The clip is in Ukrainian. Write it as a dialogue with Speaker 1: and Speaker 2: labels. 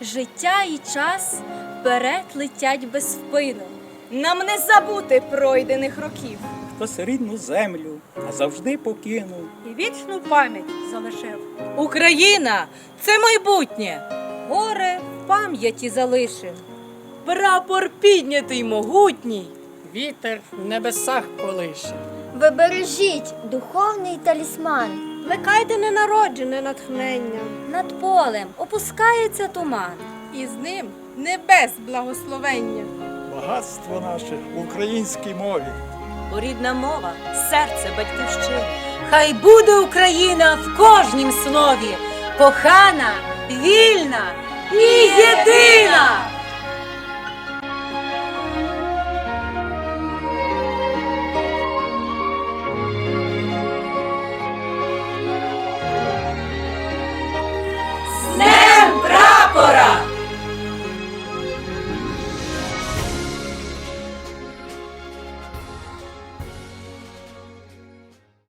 Speaker 1: Життя і час вперед летять без спину.
Speaker 2: Нам не забути пройдених років.
Speaker 3: Хтось рідну землю назавжди покинув.
Speaker 4: і вічну пам'ять залишив. Україна це майбутнє. Горе в пам'яті залишив. Прапор піднятий могутній.
Speaker 5: Вітер в небесах колише.
Speaker 6: Ви бережіть духовний талісман.
Speaker 4: Плекайте ненароджене натхнення.
Speaker 1: Над полем опускається туман.
Speaker 4: І з ним небес благословення.
Speaker 3: Багатство наше в українській мові.
Speaker 4: Бо рідна мова, серце батьківщини. Хай буде Україна в кожнім слові, кохана, вільна і єдина.